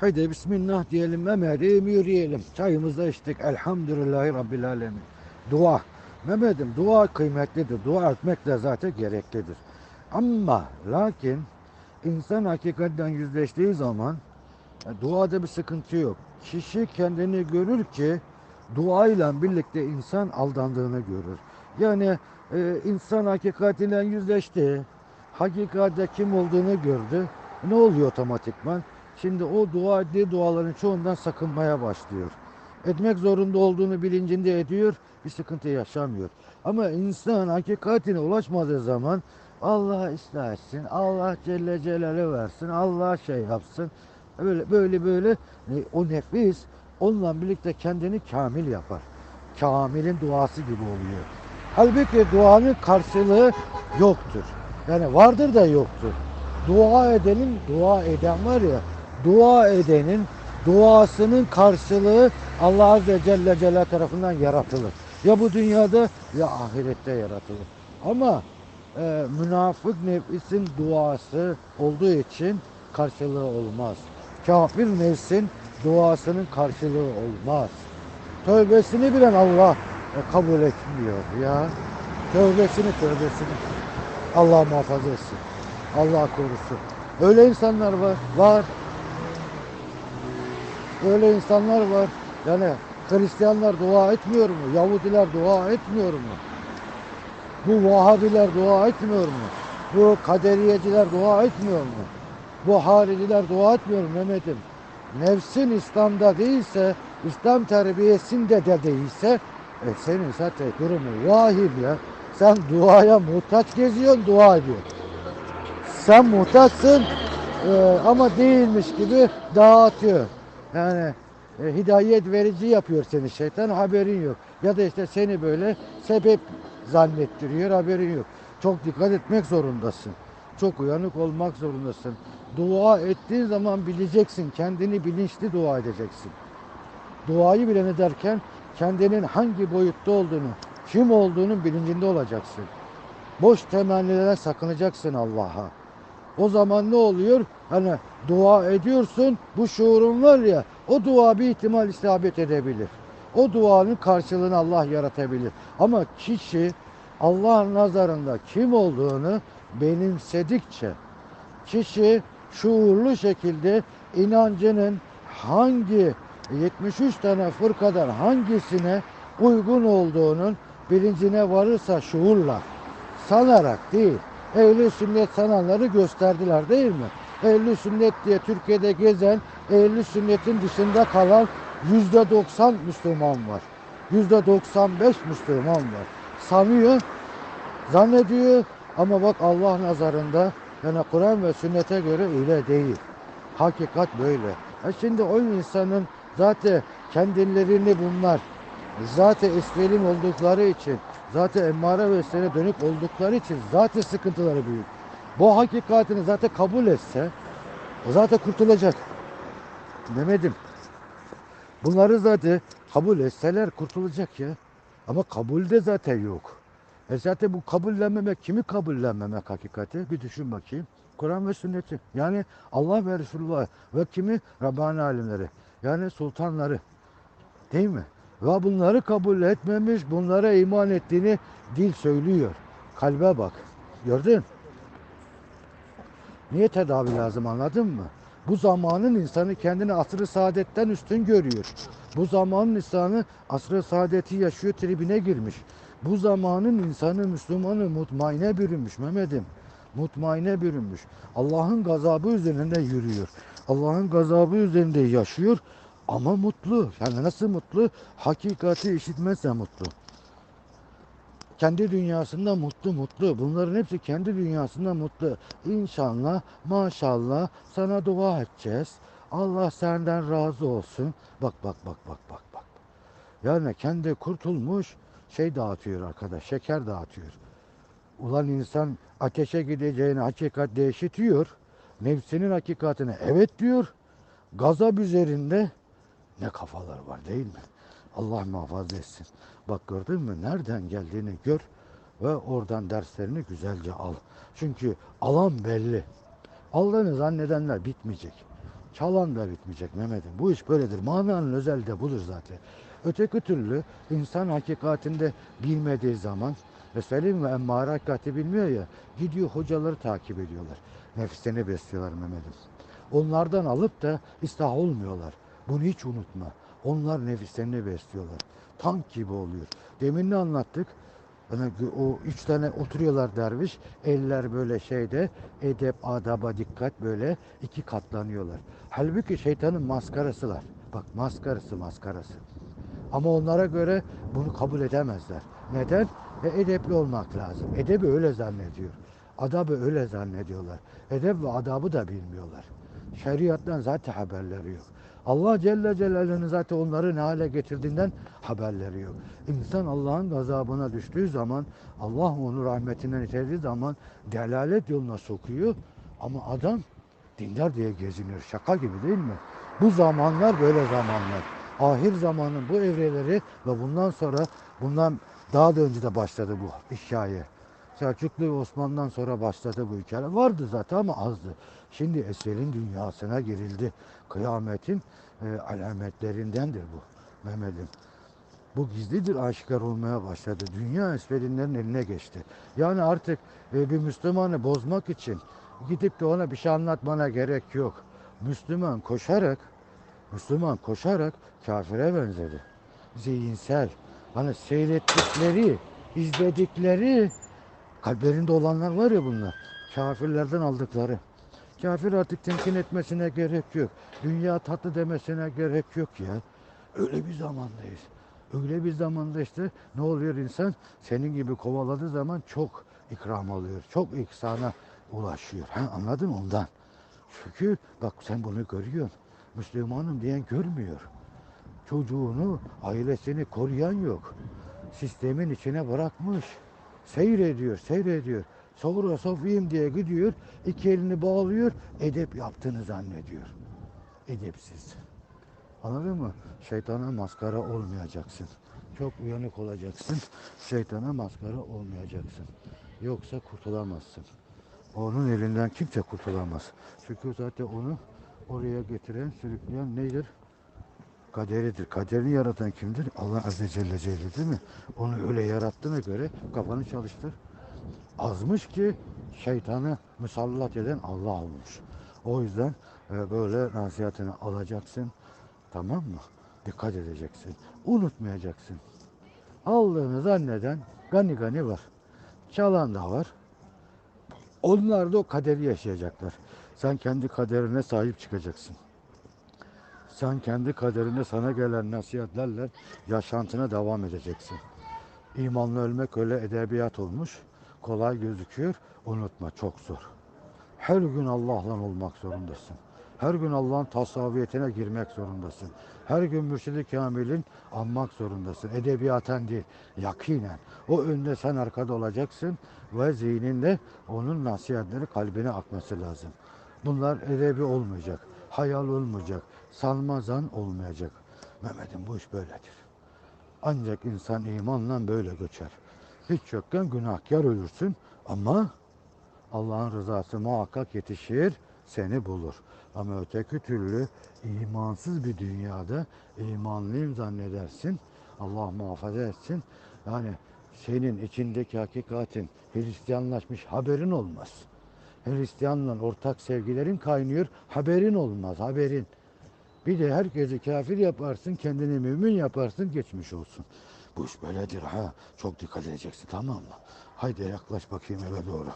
Haydi bismillah diyelim Mehmet'im yürüyelim. Çayımızı içtik. Elhamdülillahi Rabbil Alemin. Dua. Mehmet'im dua kıymetlidir. Dua etmek de zaten gereklidir. Ama lakin insan hakikaten yüzleştiği zaman e, duada bir sıkıntı yok. Kişi kendini görür ki duayla birlikte insan aldandığını görür. Yani e, insan hakikatiyle yüzleşti. Hakikatte kim olduğunu gördü. Ne oluyor otomatikman? Şimdi o dua ettiği duaların çoğundan sakınmaya başlıyor. Etmek zorunda olduğunu bilincinde ediyor, bir sıkıntı yaşamıyor. Ama insan hakikatine ulaşmadığı zaman Allah ıslah etsin, Allah Celle Celaluhu versin, Allah şey yapsın. Böyle böyle böyle e, o nefis onunla birlikte kendini kamil yapar. Kamilin duası gibi oluyor. Halbuki duanın karşılığı yoktur. Yani vardır da yoktur. Dua edenin, dua eden var ya, dua edenin duasının karşılığı Allah Azze Celle Celle tarafından yaratılır. Ya bu dünyada ya ahirette yaratılır. Ama e, münafık nefsin duası olduğu için karşılığı olmaz. Kafir nefsin duasının karşılığı olmaz. Tövbesini bilen Allah e, kabul etmiyor ya. Tövbesini tövbesini. Allah muhafaza etsin. Allah korusun. Öyle insanlar var. Var. Öyle insanlar var. Yani Hristiyanlar dua etmiyor mu? Yahudiler dua etmiyor mu? Bu Vahabiler dua etmiyor mu? Bu kaderiyeciler dua etmiyor mu? Bu hariciler dua etmiyor mu Mehmet'im? Nefsin İslam'da değilse, İslam terbiyesinde de değilse, e senin zaten durumu vahim ya. Sen duaya muhtaç geziyorsun, dua ediyorsun. Sen muhtaçsın e, ama değilmiş gibi dağıtıyor. Yani e, hidayet verici yapıyor seni şeytan haberin yok. Ya da işte seni böyle sebep zannettiriyor haberin yok. Çok dikkat etmek zorundasın. Çok uyanık olmak zorundasın. Dua ettiğin zaman bileceksin. Kendini bilinçli dua edeceksin. Duayı bilen ederken kendinin hangi boyutta olduğunu, kim olduğunun bilincinde olacaksın. Boş temennilerden sakınacaksın Allah'a. O zaman ne oluyor? Hani dua ediyorsun, bu şuurun var ya, o dua bir ihtimal isabet edebilir. O duanın karşılığını Allah yaratabilir. Ama kişi Allah'ın nazarında kim olduğunu benimsedikçe, kişi şuurlu şekilde inancının hangi 73 tane fırkadan hangisine uygun olduğunun bilincine varırsa şuurla, sanarak değil, ehli sünnet sananları gösterdiler değil mi? Ehli sünnet diye Türkiye'de gezen, ehli sünnetin dışında kalan yüzde 90 Müslüman var. Yüzde 95 Müslüman var. Sanıyor, zannediyor ama bak Allah nazarında yani Kur'an ve sünnete göre öyle değil. Hakikat böyle. E şimdi o insanın zaten kendilerini bunlar zaten esvelin oldukları için zaten emmare ve sene dönük oldukları için zaten sıkıntıları büyük. Bu hakikatini zaten kabul etse o zaten kurtulacak. Demedim. Bunları zaten kabul etseler kurtulacak ya. Ama kabulde zaten yok. E zaten bu kabullenmemek, kimi kabullenmemek hakikati? Bir düşün bakayım. Kur'an ve sünneti. Yani Allah ve Resulullah ve kimi? Rabbani alimleri. Yani sultanları. Değil mi? Ve bunları kabul etmemiş, bunlara iman ettiğini dil söylüyor. Kalbe bak. Gördün? Niye tedavi lazım anladın mı? Bu zamanın insanı kendini asrı saadetten üstün görüyor. Bu zamanın insanı asrı saadeti yaşıyor tribine girmiş. Bu zamanın insanı Müslümanı mutmaine bürünmüş Mehmet'im. Mutmaine bürünmüş. Allah'ın gazabı üzerinde yürüyor. Allah'ın gazabı üzerinde yaşıyor ama mutlu. Yani nasıl mutlu? Hakikati işitmezse mutlu. Kendi dünyasında mutlu mutlu. Bunların hepsi kendi dünyasında mutlu. İnşallah, maşallah sana dua edeceğiz. Allah senden razı olsun. Bak bak bak bak bak bak. Yani kendi kurtulmuş şey dağıtıyor arkadaş. Şeker dağıtıyor. Ulan insan ateşe gideceğini hakikatle işitiyor. Nefsinin hakikatine evet diyor. Gazap üzerinde ne kafalar var değil mi? Allah muhafaza etsin. Bak gördün mü? Nereden geldiğini gör ve oradan derslerini güzelce al. Çünkü alan belli. Aldığını zannedenler bitmeyecek. Çalan da bitmeyecek Mehmet'im. Bu iş böyledir. Mananın özelliği de budur zaten. Öteki türlü insan hakikatinde bilmediği zaman ve söyleyeyim mi emmare hakikati bilmiyor ya gidiyor hocaları takip ediyorlar. Nefislerini besliyorlar Mehmet'im. Onlardan alıp da istah olmuyorlar. Bunu hiç unutma. Onlar nefislerini besliyorlar. Tank gibi oluyor. Demin ne anlattık? O üç tane oturuyorlar derviş. Eller böyle şeyde edep, adaba dikkat böyle iki katlanıyorlar. Halbuki şeytanın maskarasılar. Bak maskarası maskarası. Ama onlara göre bunu kabul edemezler. Neden? E, edepli olmak lazım. Edebi öyle zannediyor. Adabı öyle zannediyorlar. Edep ve adabı da bilmiyorlar. Şeriattan zaten haberleri yok. Allah Celle Celaluhu'nun zaten onları ne hale getirdiğinden haberleri yok. İnsan Allah'ın gazabına düştüğü zaman, Allah onu rahmetinden iterdiği zaman delalet yoluna sokuyor. Ama adam dindar diye gezinir. Şaka gibi değil mi? Bu zamanlar böyle zamanlar. Ahir zamanın bu evreleri ve bundan sonra bundan daha da önce de başladı bu hikaye. Selçuklu ve Osman'dan sonra başladı bu hikaye. Vardı zaten ama azdı. Şimdi Esvel'in dünyasına girildi. Kıyametin e, alametlerindendir bu Mehmet'im. Bu gizlidir aşikar olmaya başladı. Dünya esfelinlerin eline geçti. Yani artık e, bir Müslümanı bozmak için gidip de ona bir şey anlatmana gerek yok. Müslüman koşarak Müslüman koşarak kafire benzedi. Zihinsel. Hani seyrettikleri, izledikleri kalplerinde olanlar var ya bunlar. Kafirlerden aldıkları. Kafir artık temkin etmesine gerek yok. Dünya tatlı demesine gerek yok ya. Öyle bir zamandayız. Öyle bir zamanda işte ne oluyor insan? Senin gibi kovaladığı zaman çok ikram alıyor. Çok ihsana ulaşıyor. Ha, anladın mı ondan? Çünkü bak sen bunu görüyorsun. Müslümanım diyen görmüyor. Çocuğunu, ailesini koruyan yok. Sistemin içine bırakmış. Seyrediyor, seyrediyor. Sonra sofiyim diye gidiyor, iki elini bağlıyor, edep yaptığını zannediyor. Edepsiz. Anladın mı? Şeytana maskara olmayacaksın. Çok uyanık olacaksın. Şeytana maskara olmayacaksın. Yoksa kurtulamazsın. Onun elinden kimse kurtulamaz. Çünkü zaten onu oraya getiren, sürükleyen nedir? Kaderidir. Kaderini yaratan kimdir? Allah Azze Celle Celle değil mi? Onu öyle yarattığına göre kafanı çalıştır. Azmış ki şeytanı musallat eden Allah olmuş. O yüzden e, böyle nasihatini alacaksın. Tamam mı? Dikkat edeceksin. Unutmayacaksın. Aldığını zanneden gani gani var. Çalan da var. Onlar da o kaderi yaşayacaklar. Sen kendi kaderine sahip çıkacaksın. Sen kendi kaderine sana gelen nasihatlerle yaşantına devam edeceksin. İmanla ölmek öyle edebiyat olmuş. Kolay gözüküyor. Unutma çok zor. Her gün Allah'la olmak zorundasın. Her gün Allah'ın tasavviyetine girmek zorundasın. Her gün Mürşid-i Kamil'in anmak zorundasın. Edebiyaten değil, yakinen. O önde sen arkada olacaksın ve zihninde onun nasihatleri kalbine akması lazım. Bunlar edebi olmayacak, hayal olmayacak, salmazan olmayacak. Mehmet'im bu iş böyledir. Ancak insan imanla böyle göçer. Hiç yokken günahkar ölürsün ama Allah'ın rızası muhakkak yetişir, seni bulur. Ama öteki türlü imansız bir dünyada imanlıyım zannedersin. Allah muhafaza etsin. Yani senin içindeki hakikatin Hristiyanlaşmış haberin olmaz. Hristiyanla ortak sevgilerin kaynıyor, haberin olmaz, haberin. Bir de herkesi kafir yaparsın, kendini mümin yaparsın, geçmiş olsun. Bu iş böyledir ha. Çok dikkat edeceksin tamam mı? Haydi yaklaş bakayım eve doğru.